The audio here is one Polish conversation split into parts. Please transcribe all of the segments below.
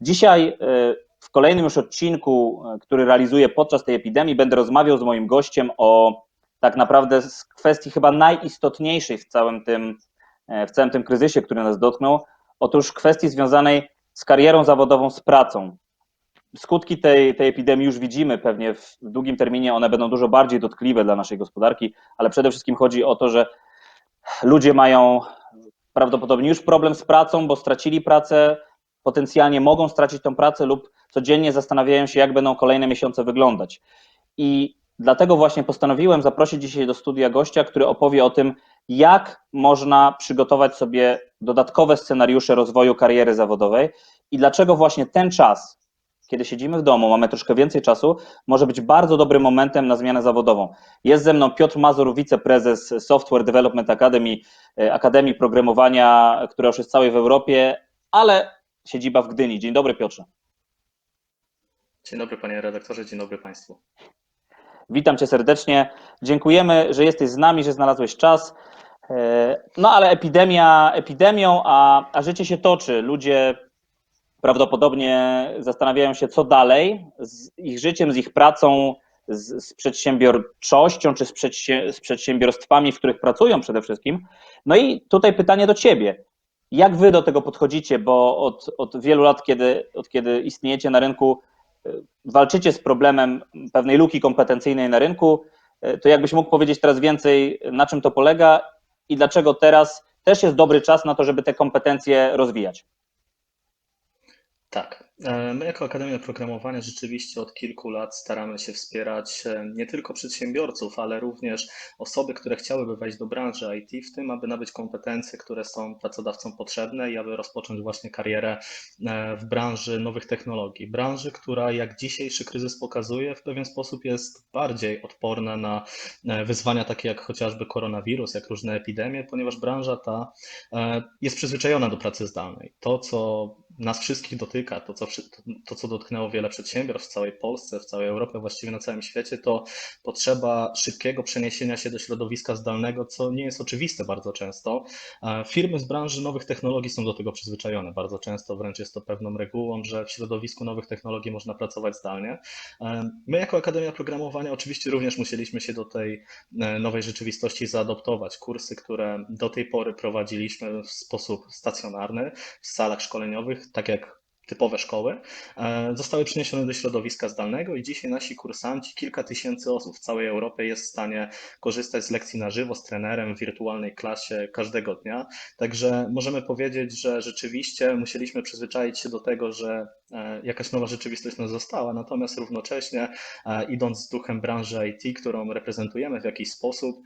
Dzisiaj e, w kolejnym już odcinku, e, który realizuję podczas tej epidemii, będę rozmawiał z moim gościem o tak naprawdę z kwestii chyba najistotniejszej w całym tym, e, w całym tym kryzysie, który nas dotknął. Otóż kwestii związanej z karierą zawodową, z pracą. Skutki tej, tej epidemii już widzimy, pewnie w długim terminie one będą dużo bardziej dotkliwe dla naszej gospodarki, ale przede wszystkim chodzi o to, że ludzie mają prawdopodobnie już problem z pracą, bo stracili pracę, potencjalnie mogą stracić tą pracę lub codziennie zastanawiają się, jak będą kolejne miesiące wyglądać. I dlatego właśnie postanowiłem zaprosić dzisiaj do studia gościa, który opowie o tym, jak można przygotować sobie dodatkowe scenariusze rozwoju kariery zawodowej i dlaczego właśnie ten czas, kiedy siedzimy w domu, mamy troszkę więcej czasu, może być bardzo dobrym momentem na zmianę zawodową. Jest ze mną Piotr Mazur, wiceprezes Software Development Academy, e, Akademii Programowania, która już jest całej w Europie, ale siedziba w Gdyni. Dzień dobry Piotrze. Dzień dobry panie redaktorze, dzień dobry państwu. Witam cię serdecznie. Dziękujemy, że jesteś z nami, że znalazłeś czas. E, no ale epidemia epidemią, a, a życie się toczy. Ludzie prawdopodobnie zastanawiają się, co dalej z ich życiem, z ich pracą, z, z przedsiębiorczością, czy z, z przedsiębiorstwami, w których pracują przede wszystkim. No i tutaj pytanie do ciebie. Jak wy do tego podchodzicie? Bo od, od wielu lat, kiedy, od kiedy istniejecie na rynku, walczycie z problemem pewnej luki kompetencyjnej na rynku, to jakbyś mógł powiedzieć teraz więcej, na czym to polega i dlaczego teraz też jest dobry czas na to, żeby te kompetencje rozwijać? Tak. E, my jako Akademia Programowania rzeczywiście od kilku lat staramy się wspierać e, nie tylko przedsiębiorców, ale również osoby, które chciałyby wejść do branży IT, w tym aby nabyć kompetencje, które są pracodawcom potrzebne i aby rozpocząć właśnie karierę e, w branży nowych technologii. Branży, która jak dzisiejszy kryzys pokazuje, w pewien sposób jest bardziej odporna na wyzwania takie jak chociażby koronawirus, jak różne epidemie, ponieważ branża ta jest przyzwyczajona do pracy zdalnej. To, co nas wszystkich dotyka, to co, to co dotknęło wiele przedsiębiorstw w całej Polsce, w całej Europie, właściwie na całym świecie, to potrzeba szybkiego przeniesienia się do środowiska zdalnego, co nie jest oczywiste bardzo często. Firmy z branży nowych technologii są do tego przyzwyczajone. Bardzo często wręcz jest to pewną regułą, że w środowisku nowych technologii można pracować zdalnie. My jako Akademia Programowania oczywiście również musieliśmy się do tej e, nowej rzeczywistości zaadoptować. Kursy, które do tej pory prowadziliśmy w sposób stacjonarny w salach szkoleniowych, tak jak typowe szkoły, e, zostały przeniesione do środowiska zdalnego i dzisiaj nasi kursanci, kilka tysięcy osób w całej Europie jest w stanie korzystać z lekcji na żywo z trenerem w wirtualnej klasie każdego dnia. Także możemy powiedzieć, że rzeczywiście musieliśmy przyzwyczaić się do tego, że jakaś nowa rzeczywistość nas została, natomiast równocześnie e, idąc z duchem branży IT, którą reprezentujemy w jakiś sposób,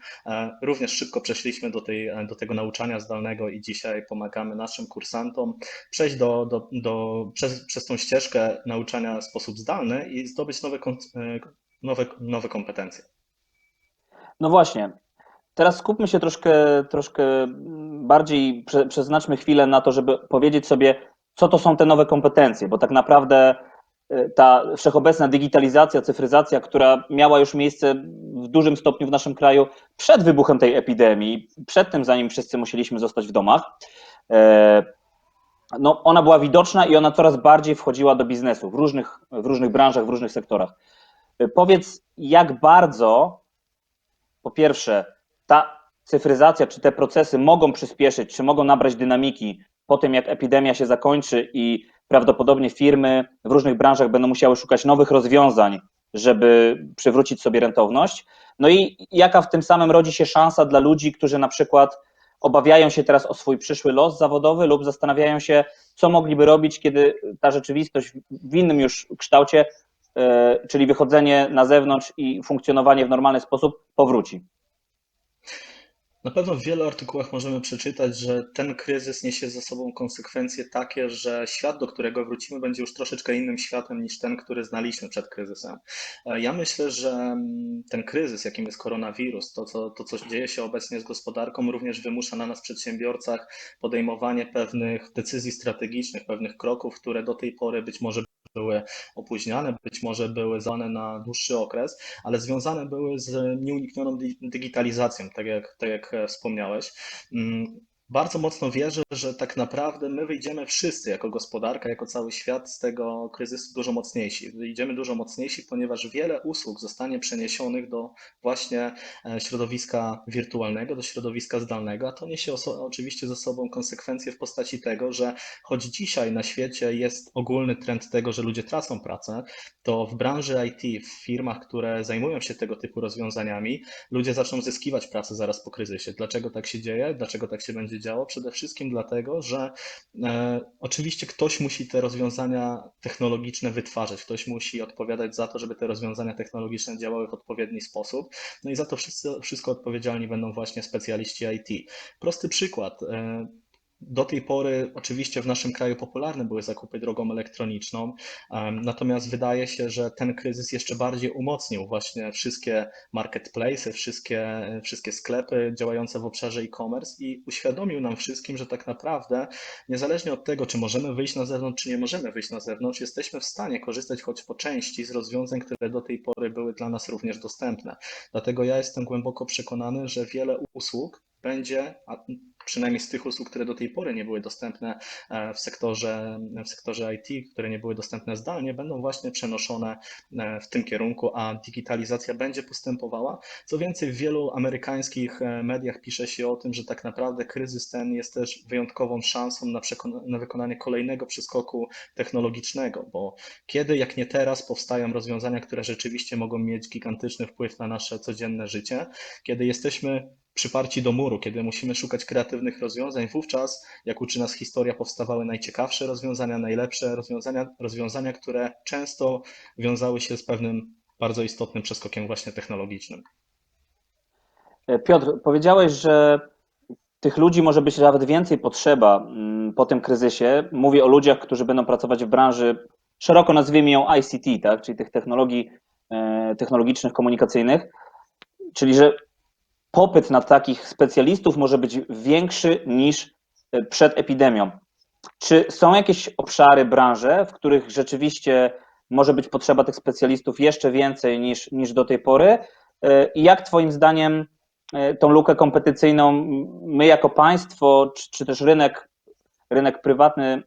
również szybko przeszliśmy do, tej, do tego nauczania zdalnego i dzisiaj pomagamy naszym kursantom przejść do, do, do przez, przez tą ścieżkę nauczania w sposób zdalny i zdobyć nowe, e, nowe, nowe kompetencje. No właśnie. Teraz skupmy się troszkę, troszkę bardziej, prze, przeznaczmy chwilę na to, żeby powiedzieć sobie, co to są te nowe kompetencje, bo tak naprawdę e, ta wszechobecna digitalizacja, cyfryzacja, która miała już miejsce w dużym stopniu w naszym kraju przed wybuchem tej epidemii, przed tym, zanim wszyscy musieliśmy zostać w domach, e, no, ona była widoczna i ona coraz bardziej wchodziła do biznesu w różnych, w różnych branżach, w różnych sektorach. Powiedz, jak bardzo, po pierwsze, ta cyfryzacja, czy te procesy mogą przyspieszyć, czy mogą nabrać dynamiki po tym, jak epidemia się zakończy i prawdopodobnie firmy w różnych branżach będą musiały szukać nowych rozwiązań, żeby przywrócić sobie rentowność. No i jaka w tym samym rodzi się szansa dla ludzi, którzy na przykład obawiają się teraz o swój przyszły los zawodowy lub zastanawiają się, co mogliby robić, kiedy ta rzeczywistość w innym już kształcie, e, czyli wychodzenie na zewnątrz i funkcjonowanie w normalny sposób powróci. Na pewno w wielu artykułach możemy przeczytać, że ten kryzys niesie ze sobą konsekwencje takie, że świat, do którego wrócimy, będzie już troszeczkę innym światem niż ten, który znaliśmy przed kryzysem. E, ja myślę, że mm, ten kryzys, jakim jest koronawirus, to co, to, co dzieje się obecnie z gospodarką, również wymusza na nas, przedsiębiorcach, podejmowanie pewnych decyzji strategicznych, pewnych kroków, które do tej pory być może były opóźniane, być może były zwane na dłuższy okres, ale związane były z nieuniknioną digitalizacją, tak jak, tak jak wspomniałeś. Bardzo mocno wierzę, że tak naprawdę my wyjdziemy wszyscy jako gospodarka, jako cały świat z tego kryzysu dużo mocniejsi. Wyjdziemy dużo mocniejsi, ponieważ wiele usług zostanie przeniesionych do właśnie e, środowiska wirtualnego, do środowiska zdalnego, a to niesie oczywiście ze sobą konsekwencje w postaci tego, że choć dzisiaj na świecie jest ogólny trend tego, że ludzie tracą pracę, to w branży IT, w firmach, które zajmują się tego typu rozwiązaniami, ludzie zaczną zyskiwać pracę zaraz po kryzysie. Dlaczego tak się dzieje? Dlaczego tak się będzie działo? Przede wszystkim dlatego, że e, oczywiście ktoś musi te rozwiązania technologiczne wytwarzać, ktoś musi odpowiadać za to, żeby te rozwiązania technologiczne działały w odpowiedni sposób. No i za to wszyscy, wszystko odpowiedzialni będą właśnie specjaliści IT. Prosty przykład. E, do tej pory oczywiście w naszym kraju popularne były zakupy drogą elektroniczną, natomiast wydaje się, że ten kryzys jeszcze bardziej umocnił właśnie wszystkie marketplace, wszystkie, wszystkie sklepy działające w obszarze e-commerce i uświadomił nam wszystkim, że tak naprawdę niezależnie od tego, czy możemy wyjść na zewnątrz, czy nie możemy wyjść na zewnątrz, jesteśmy w stanie korzystać choć po części z rozwiązań, które do tej pory były dla nas również dostępne. Dlatego ja jestem głęboko przekonany, że wiele usług będzie, przynajmniej z tych usług, które do tej pory nie były dostępne e, w sektorze, w sektorze IT, które nie były dostępne zdalnie, będą właśnie przenoszone e, w tym kierunku, a digitalizacja będzie postępowała. Co więcej, w wielu amerykańskich e, mediach pisze się o tym, że tak naprawdę kryzys ten jest też wyjątkową szansą na, na wykonanie kolejnego przeskoku technologicznego, bo kiedy, jak nie teraz, powstają rozwiązania, które rzeczywiście mogą mieć gigantyczny wpływ na nasze codzienne życie, kiedy jesteśmy przyparci do muru, kiedy musimy szukać kreatywnych rozwiązań, wówczas, jak uczy nas historia, powstawały najciekawsze rozwiązania, najlepsze rozwiązania, rozwiązania, które często wiązały się z pewnym bardzo istotnym przeskokiem właśnie technologicznym. E, Piotr, powiedziałeś, że tych ludzi może być nawet więcej potrzeba mm, po tym kryzysie. Mówię o ludziach, którzy będą pracować w branży, szeroko nazwijmy ją ICT, tak? czyli tych technologii e, technologicznych, komunikacyjnych. Czyli, że popyt na takich specjalistów może być większy niż e, przed epidemią. Czy są jakieś obszary, branże, w których rzeczywiście może być potrzeba tych specjalistów jeszcze więcej niż, niż do tej pory? E, I jak Twoim zdaniem e, tą lukę kompetycyjną my jako państwo, czy, czy też rynek, rynek prywatny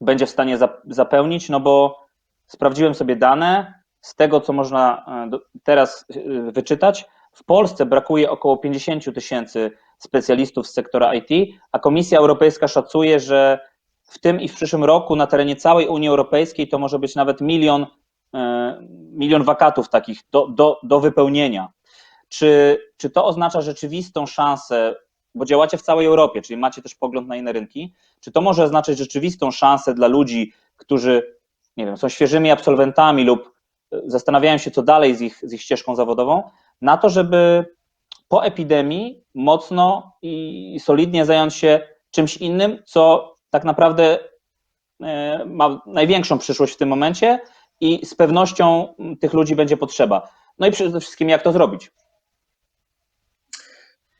będzie w stanie zapełnić? No bo sprawdziłem sobie dane z tego, co można teraz wyczytać w Polsce brakuje około 50 tysięcy specjalistów z sektora IT, a Komisja Europejska szacuje, że w tym i w przyszłym roku na terenie całej Unii Europejskiej to może być nawet milion, e, milion wakatów takich do, do, do wypełnienia. Czy, czy to oznacza rzeczywistą szansę, bo działacie w całej Europie, czyli macie też pogląd na inne rynki, czy to może oznaczać rzeczywistą szansę dla ludzi, którzy nie wiem, są świeżymi absolwentami lub e, zastanawiają się, co dalej z ich, z ich ścieżką zawodową, na to, żeby po epidemii mocno i solidnie zająć się czymś innym, co tak naprawdę e, ma największą przyszłość w tym momencie i z pewnością tych ludzi będzie potrzeba. No i przede wszystkim, jak to zrobić.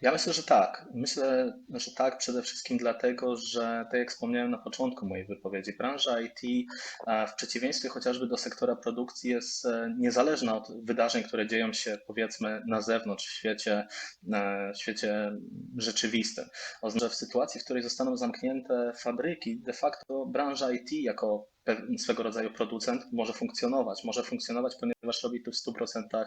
Ja myślę, że tak. Myślę, że tak przede wszystkim dlatego, że tak jak wspomniałem na początku mojej wypowiedzi, branża IT w przeciwieństwie chociażby do sektora produkcji jest e, niezależna od wydarzeń, które dzieją się powiedzmy na zewnątrz w świecie, e, w świecie rzeczywistym. Oznacza, że w sytuacji, w której zostaną zamknięte fabryki, de facto branża IT jako swego rodzaju producent może funkcjonować. Może funkcjonować, ponieważ robi to w 100%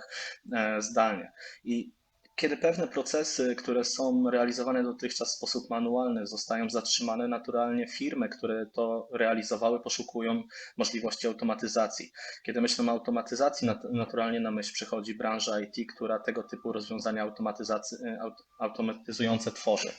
e, zdalnie. I kiedy pewne procesy, które są realizowane dotychczas w sposób manualny, zostają zatrzymane, naturalnie firmy, które to realizowały, poszukują możliwości automatyzacji. Kiedy myślę o automatyzacji, naturalnie na myśl przychodzi branża IT, która tego typu rozwiązania automatyzujące tworzy.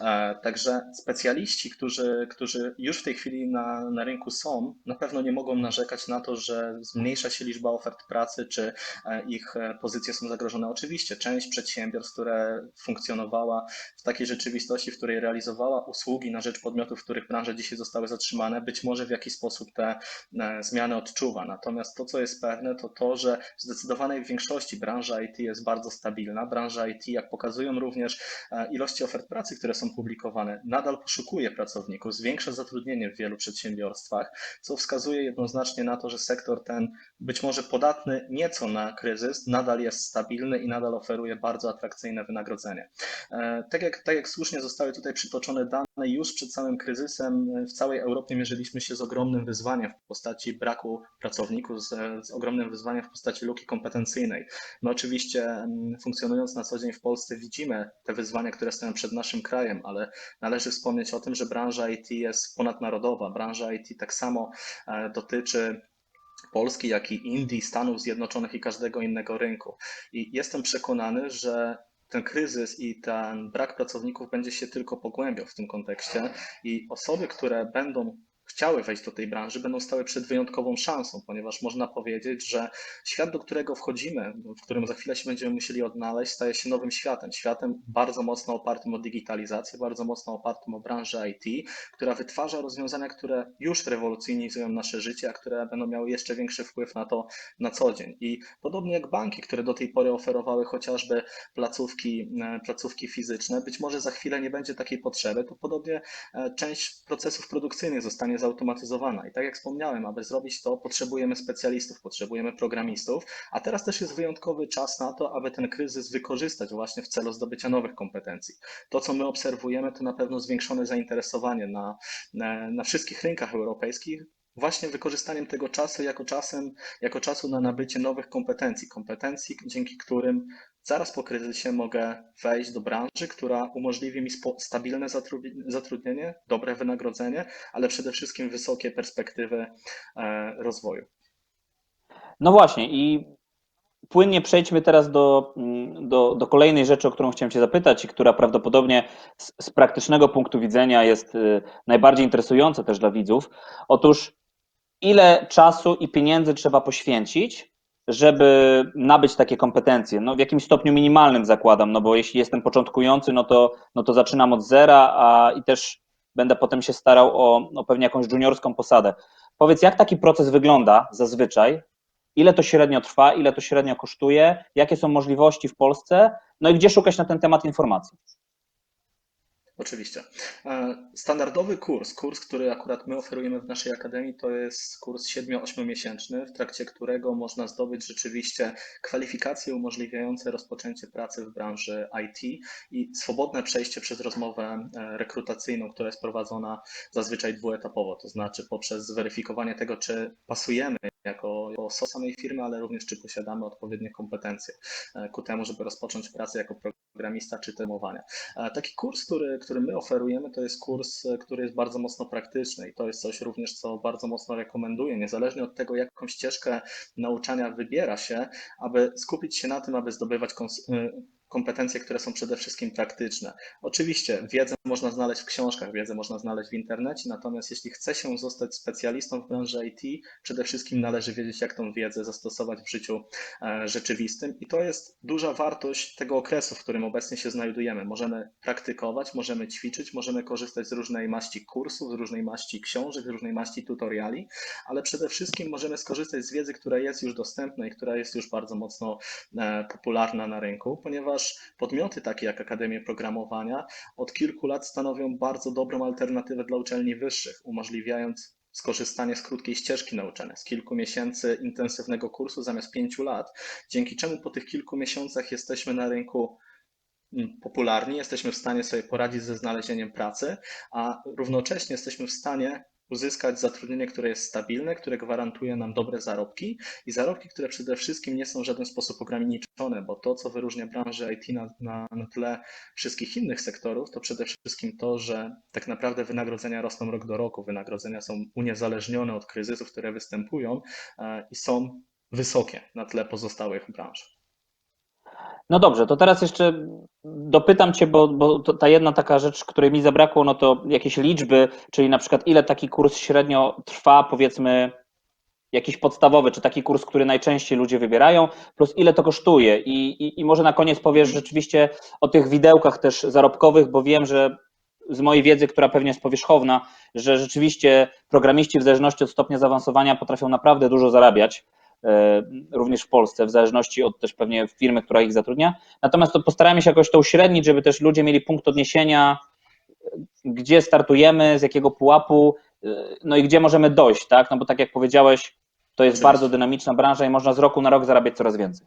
E, także specjaliści, którzy, którzy już w tej chwili na, na rynku są, na pewno nie mogą narzekać na to, że zmniejsza się liczba ofert pracy, czy e, ich e, pozycje są zagrożone. Oczywiście część przedsiębiorstw, przedsiębiorstw, które funkcjonowała w takiej rzeczywistości, w której realizowała usługi na rzecz podmiotów, których branże dzisiaj zostały zatrzymane, być może w jakiś sposób te e, zmiany odczuwa. Natomiast to, co jest pewne, to to, że w zdecydowanej większości branża IT jest bardzo stabilna. Branża IT, jak pokazują również e, ilości ofert pracy, które są publikowane, nadal poszukuje pracowników, zwiększa zatrudnienie w wielu przedsiębiorstwach, co wskazuje jednoznacznie na to, że sektor ten być może podatny nieco na kryzys, nadal jest stabilny i nadal oferuje bardzo atrakcyjne atrakcyjne wynagrodzenie. E, Tak jak, tak jak słusznie zostały tutaj przytoczone dane, już przed samym kryzysem e, w całej Europie mierzyliśmy się z ogromnym wyzwaniem w postaci braku pracowników, z, z ogromnym wyzwaniem w postaci luki kompetencyjnej. My oczywiście funkcjonując na co dzień w Polsce widzimy te wyzwania, które stoją przed naszym krajem, ale należy wspomnieć o tym, że branża IT jest ponadnarodowa. Branża IT tak samo e, dotyczy Polski, jak i Indii, Stanów Zjednoczonych i każdego innego rynku. I jestem przekonany, że ten kryzys i ten brak pracowników będzie się tylko pogłębiał w tym kontekście i osoby, które będą chciały wejść do tej branży, będą stały przed wyjątkową szansą, ponieważ można powiedzieć, że świat, do którego wchodzimy, w którym za chwilę się będziemy musieli odnaleźć, staje się nowym światem. Światem bardzo mocno opartym o digitalizację, bardzo mocno opartym o branżę IT, która wytwarza rozwiązania, które już rewolucjonizują nasze życie, a które będą miały jeszcze większy wpływ na to na co dzień. I podobnie jak banki, które do tej pory oferowały chociażby placówki, e, placówki fizyczne, być może za chwilę nie będzie takiej potrzeby, to podobnie e, część procesów produkcyjnych zostanie zautomatyzowana. I tak jak wspomniałem, aby zrobić to, potrzebujemy specjalistów, potrzebujemy programistów, a teraz też jest wyjątkowy czas na to, aby ten kryzys wykorzystać właśnie w celu zdobycia nowych kompetencji. To, co my obserwujemy, to na pewno zwiększone zainteresowanie na, na, na wszystkich rynkach europejskich właśnie wykorzystaniem tego czasu jako, czasem, jako czasu na nabycie nowych kompetencji, kompetencji, dzięki którym zaraz po kryzysie mogę wejść do branży, która umożliwi mi stabilne zatrudni- zatrudnienie, dobre wynagrodzenie, ale przede wszystkim wysokie perspektywy e, rozwoju. No właśnie i płynnie przejdźmy teraz do, mm, do, do kolejnej rzeczy, o którą chciałem Cię zapytać i która prawdopodobnie z, z praktycznego punktu widzenia jest y, najbardziej interesująca też dla widzów. Otóż ile czasu i pieniędzy trzeba poświęcić, żeby nabyć takie kompetencje? No w jakimś stopniu minimalnym zakładam, no bo jeśli jestem początkujący, no to, no to zaczynam od zera, a i też będę potem się starał o, o pewnie jakąś juniorską posadę. Powiedz, jak taki proces wygląda zazwyczaj? Ile to średnio trwa, ile to średnio kosztuje, jakie są możliwości w Polsce, no i gdzie szukać na ten temat informacji? Oczywiście. E, Standardowy kurs, kurs, który akurat my oferujemy w naszej akademii, to jest kurs 7-8 miesięczny, w trakcie którego można zdobyć rzeczywiście kwalifikacje umożliwiające rozpoczęcie pracy w branży IT i swobodne przejście przez rozmowę e, rekrutacyjną, która jest prowadzona zazwyczaj dwuetapowo, to znaczy poprzez zweryfikowanie tego, czy pasujemy jako, jako samej firmy, ale również czy posiadamy odpowiednie kompetencje e, ku temu, żeby rozpocząć pracę jako programista czy temowania. E, Taki kurs, który, który my oferujemy, to jest kurs, e, który jest bardzo mocno praktyczny i to jest coś również, co bardzo mocno rekomenduję, niezależnie od tego, jaką ścieżkę nauczania wybiera się, aby skupić się na tym, aby zdobywać kons- kompetencje, które są przede wszystkim praktyczne. Oczywiście wiedzę można znaleźć w książkach, wiedzę można znaleźć w internecie, natomiast jeśli chce się zostać specjalistą w branży IT, przede wszystkim należy wiedzieć, jak tą wiedzę zastosować w życiu e, rzeczywistym i to jest duża wartość tego okresu, w którym obecnie się znajdujemy. Możemy praktykować, możemy ćwiczyć, możemy korzystać z różnej maści kursów, z różnej maści książek, z różnej maści tutoriali, ale przede wszystkim możemy skorzystać z wiedzy, która jest już dostępna i która jest już bardzo mocno e, popularna na rynku, ponieważ podmioty takie jak Akademie Programowania od kilku lat stanowią bardzo dobrą alternatywę dla uczelni wyższych, umożliwiając skorzystanie z krótkiej ścieżki nauczania, z kilku miesięcy intensywnego kursu zamiast pięciu lat, dzięki czemu po tych kilku miesiącach jesteśmy na rynku mm, popularni, jesteśmy w stanie sobie poradzić ze znalezieniem pracy, a równocześnie jesteśmy w stanie uzyskać zatrudnienie, które jest stabilne, które gwarantuje nam dobre zarobki i zarobki, które przede wszystkim nie są w żaden sposób ograniczone, bo to, co wyróżnia branżę IT na, na, na tle wszystkich innych sektorów, to przede wszystkim to, że tak naprawdę wynagrodzenia rosną rok do roku, wynagrodzenia są uniezależnione od kryzysów, które występują e, i są wysokie na tle pozostałych branż. No dobrze, to teraz jeszcze dopytam Cię, bo, bo ta jedna taka rzecz, której mi zabrakło, no to jakieś liczby, czyli na przykład ile taki kurs średnio trwa, powiedzmy jakiś podstawowy, czy taki kurs, który najczęściej ludzie wybierają, plus ile to kosztuje. I, i, i może na koniec powiesz rzeczywiście o tych widełkach też zarobkowych, bo wiem, że z mojej wiedzy, która pewnie jest powierzchowna, że rzeczywiście programiści w zależności od stopnia zaawansowania potrafią naprawdę dużo zarabiać, również w Polsce, w zależności od też pewnie firmy, która ich zatrudnia. Natomiast to postaramy się jakoś to uśrednić, żeby też ludzie mieli punkt odniesienia, gdzie startujemy, z jakiego pułapu, e, no i gdzie możemy dojść, tak? No bo tak jak powiedziałeś, to jest bardzo dynamiczna branża i można z roku na rok zarabiać coraz więcej.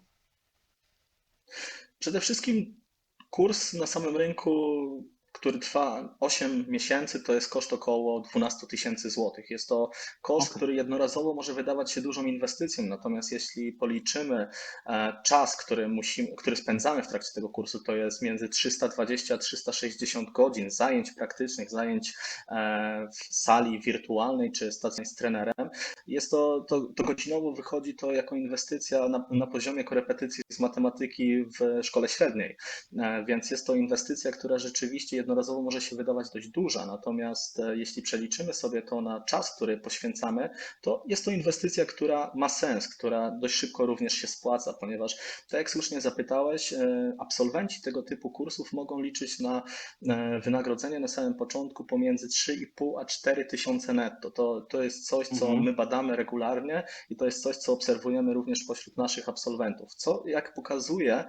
Przede wszystkim Kurs na samym rynku, który trwa 8 miesięcy, to jest koszt około 12 tysięcy złotych. Jest to koszt, Okej. który jednorazowo może wydawać się dużą inwestycją, natomiast jeśli policzymy e, czas, który, musimy, który spędzamy w trakcie tego kursu, to jest między 320 a 360 godzin zajęć praktycznych, zajęć e, w sali wirtualnej czy stacji z trenerem. Jest to, to, to godzinowo wychodzi to jako inwestycja na, na poziomie korepetycji z matematyki w szkole średniej. E, Więc jest to inwestycja, która rzeczywiście jednorazowo może się wydawać dość duża, natomiast e, jeśli przeliczymy sobie to na czas, który poświęcamy, to jest to inwestycja, która ma sens, która dość szybko również się spłaca, ponieważ, tak jak słusznie zapytałeś, e, absolwenci tego typu kursów mogą liczyć na e, wynagrodzenie na samym początku pomiędzy 3,5 a 4 tysiące netto. To, to jest coś, co Mhm. my badamy regularnie i to jest coś, co obserwujemy również pośród naszych absolwentów. Co, jak pokazuje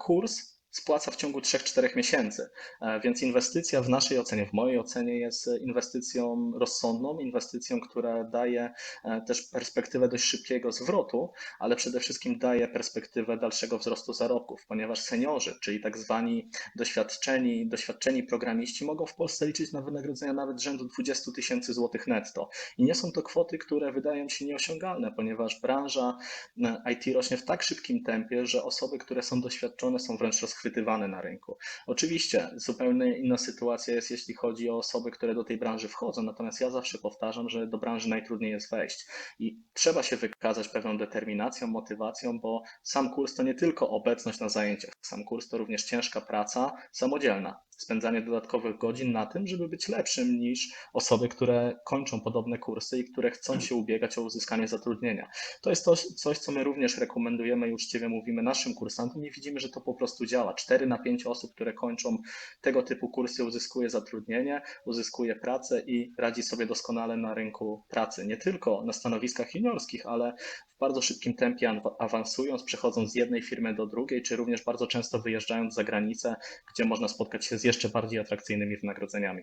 kurs, spłaca w ciągu 3-4 miesięcy. E, Więc inwestycja w naszej ocenie, w mojej ocenie jest inwestycją rozsądną, inwestycją, która daje e, też perspektywę dość szybkiego zwrotu, ale przede wszystkim daje perspektywę dalszego wzrostu zarobków, ponieważ seniorzy, czyli tak zwani doświadczeni, doświadczeni programiści mogą w Polsce liczyć na wynagrodzenia nawet rzędu 20 tysięcy złotych netto. I nie są to kwoty, które wydają się nieosiągalne, ponieważ branża e, IT rośnie w tak szybkim tempie, że osoby, które są doświadczone, są wręcz rozchwytywane na rynku. Oczywiście zupełnie inna sytuacja jest, jeśli chodzi o osoby, które do tej branży wchodzą, natomiast ja zawsze powtarzam, że do branży najtrudniej jest wejść i trzeba się wykazać pewną determinacją, motywacją, bo sam kurs to nie tylko obecność na zajęciach, sam kurs to również ciężka praca samodzielna, spędzanie dodatkowych godzin na tym, żeby być lepszym niż osoby, które kończą podobne kursy i które chcą się ubiegać o uzyskanie zatrudnienia. To jest coś, coś, co my również rekomendujemy i uczciwie mówimy naszym kursantom i widzimy, że to po prostu działa. 4 na 5 osób, które kończą tego typu kursy, uzyskuje zatrudnienie, uzyskuje pracę i radzi sobie doskonale na rynku pracy. Nie tylko na stanowiskach juniorskich, ale w bardzo szybkim tempie awa- awansując, przechodząc z jednej firmy do drugiej, czy również bardzo często wyjeżdżając za granicę, gdzie można spotkać się z jeszcze bardziej atrakcyjnymi wynagrodzeniami.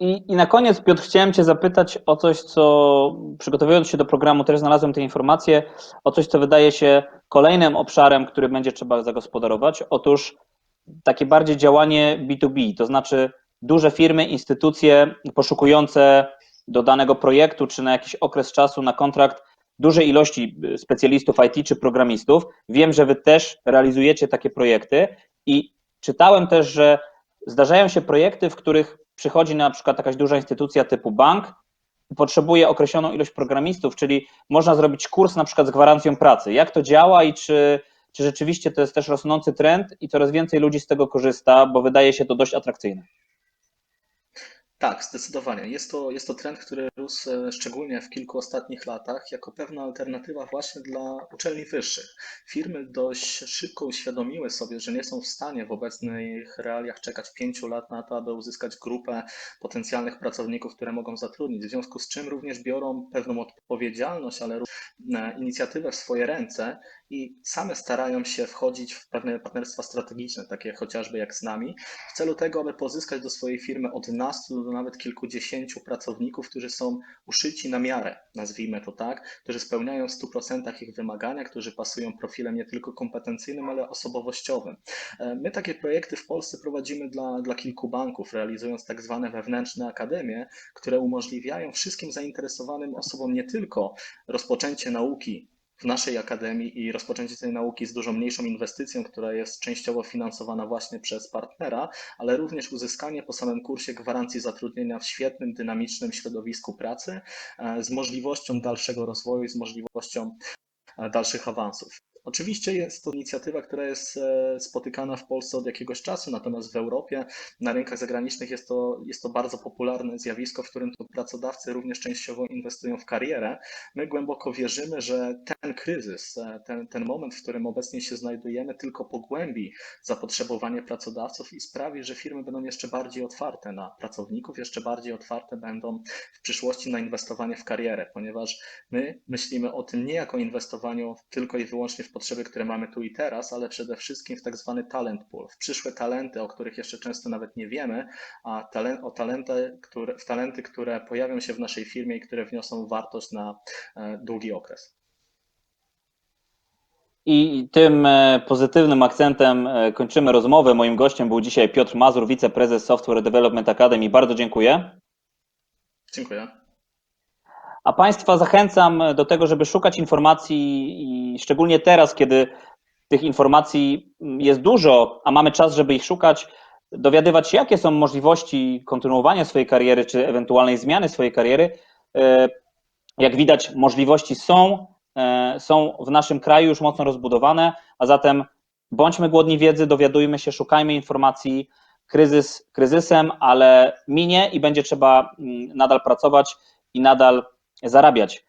I, I na koniec, Piotr, chciałem Cię zapytać o coś, co przygotowując się do programu, też znalazłem te informacje, o coś, co wydaje się kolejnym obszarem, który będzie trzeba zagospodarować. Otóż takie bardziej działanie B2B, to znaczy duże firmy, instytucje poszukujące do danego projektu czy na jakiś okres czasu na kontrakt dużej ilości specjalistów IT czy programistów. Wiem, że Wy też realizujecie takie projekty i czytałem też, że zdarzają się projekty, w których przychodzi na przykład jakaś duża instytucja typu bank i potrzebuje określoną ilość programistów, czyli można zrobić kurs na przykład z gwarancją pracy. Jak to działa i czy, czy rzeczywiście to jest też rosnący trend i coraz więcej ludzi z tego korzysta, bo wydaje się to dość atrakcyjne. Tak, zdecydowanie. Jest to, jest to trend, który rósł e, szczególnie w kilku ostatnich latach jako pewna alternatywa właśnie dla uczelni wyższych. Firmy dość szybko uświadomiły sobie, że nie są w stanie w obecnych realiach czekać pięciu lat na to, aby uzyskać grupę potencjalnych pracowników, które mogą zatrudnić. W związku z czym również biorą pewną odpowiedzialność, ale również inicjatywę w swoje ręce i same starają się wchodzić w pewne partnerstwa strategiczne, takie chociażby jak z nami, w celu tego, aby pozyskać do swojej firmy od nastu do nawet kilkudziesięciu pracowników, którzy są uszyci na miarę, nazwijmy to tak, którzy spełniają w 100% ich wymagania, którzy pasują profilem nie tylko kompetencyjnym, ale osobowościowym. E, My takie projekty w Polsce prowadzimy dla, dla kilku banków, realizując tak zwane wewnętrzne akademie, które umożliwiają wszystkim zainteresowanym osobom nie tylko rozpoczęcie nauki w naszej akademii i rozpoczęcie tej nauki z dużo mniejszą inwestycją, która jest częściowo finansowana właśnie przez partnera, ale również uzyskanie po samym kursie gwarancji zatrudnienia w świetnym, dynamicznym środowisku pracy e, z możliwością dalszego rozwoju z możliwością e, dalszych awansów. Oczywiście jest to inicjatywa, która jest e, spotykana w Polsce od jakiegoś czasu, natomiast w Europie, na rynkach zagranicznych jest to, jest to bardzo popularne zjawisko, w którym to pracodawcy również częściowo inwestują w karierę. My głęboko wierzymy, że ten kryzys, e, ten, ten moment, w którym obecnie się znajdujemy, tylko pogłębi zapotrzebowanie pracodawców i sprawi, że firmy będą jeszcze bardziej otwarte na pracowników, jeszcze bardziej otwarte będą w przyszłości na inwestowanie w karierę, ponieważ my myślimy o tym nie jako inwestowaniu tylko i wyłącznie w potrzeby, które mamy tu i teraz, ale przede wszystkim w tak zwany talent pool, w przyszłe talenty, o których jeszcze często nawet nie wiemy, a talent, o talenty, które, w talenty, które pojawią się w naszej firmie i które wniosą wartość na e, długi okres. I tym e, pozytywnym akcentem e, kończymy rozmowę. Moim gościem był dzisiaj Piotr Mazur, wiceprezes Software Development Academy. Bardzo dziękuję. Dziękuję. A Państwa zachęcam do tego, żeby szukać informacji i szczególnie teraz, kiedy tych informacji jest dużo, a mamy czas, żeby ich szukać, dowiadywać się, jakie są możliwości kontynuowania swojej kariery, czy ewentualnej zmiany swojej kariery. E, Jak widać, możliwości są, e, są w naszym kraju już mocno rozbudowane, a zatem bądźmy głodni wiedzy, dowiadujmy się, szukajmy informacji. Kryzys kryzysem, ale minie i będzie trzeba mm, nadal pracować i nadal zarabiać.